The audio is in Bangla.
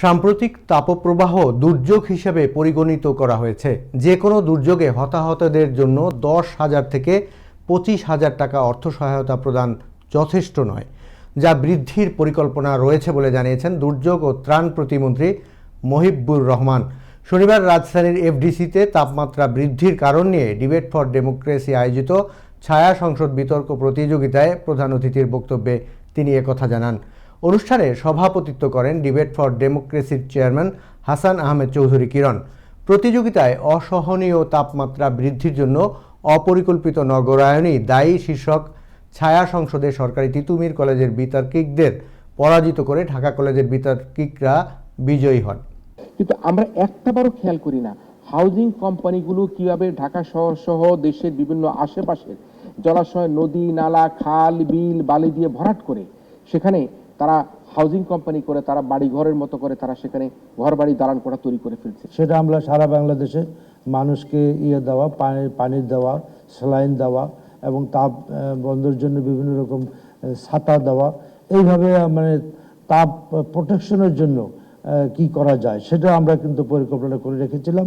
সাম্প্রতিক তাপপ্রবাহ দুর্যোগ হিসেবে পরিগণিত করা হয়েছে। যে কোনো দুর্যোগে হতাহতদের জন্য দশ হাজার থেকে পঁচিশ হাজার টাকা অর্থ সহায়তা প্রদান যথেষ্ট নয়, যা বৃদ্ধির পরিকল্পনা রয়েছে বলে জানিয়েছেন দুর্যোগ ও ত্রাণ প্রতিমন্ত্রী মহিবুর রহমান। শনিবার রাজধানীর এফডিসিতে তাপমাত্রা বৃদ্ধির কারণ নিয়ে ডিবেট ফর ডেমোক্রেসি আয়োজিত ছায়া সংসদ বিতর্ক প্রতিযোগিতায় প্রধান অতিথির বক্তব্যে তিনি একথা জানান। অনুষ্ঠানে সভাপতিত্ব করেন ডিবেট ফর ডেমোক্রেসির চেয়ারম্যান হাসান আহমেদ চৌধুরী কিরণ। প্রতিযোগিতায় অসহনীয় তাপমাত্রা বৃদ্ধির জন্য অপরিকল্পিত নগরায়নই দায়ী শীর্ষক ছায়া সংসদে সরকারি তিতুমির কলেজের বিতার্কিকদের পরাজিত করে ঢাকা কলেজের বিতার্কিকরা বিজয়ী হন। কিন্তু আমরা একটাবারও খেয়াল করি না হাউজিং কোম্পানিগুলো কীভাবে ঢাকা শহর সহ দেশের বিভিন্ন আশেপাশের জলাশয়, নদী, নালা, খাল, বিল, বালি দিয়ে ভরাট করে, সেখানে তারা হাউজিং কোম্পানি করে, তারা বাড়ি ঘরের মতো করে তারা সেখানে ঘর বাড়ি দালান কোঠা তৈরি করে ফেলছে। সেটা আমরা সারা বাংলাদেশে মানুষকে ইয়ে দেওয়া, পানি পানি দেওয়া স্যালাইন দেওয়া এবং তাপ বন্ধের জন্য বিভিন্ন রকম ছাতা দেওয়া। এইভাবে মানে তাপ প্রোটেকশনের জন্য কি করা যায়, সেটা আমরা কিন্তু পরিকল্পনা করে রেখেছিলাম।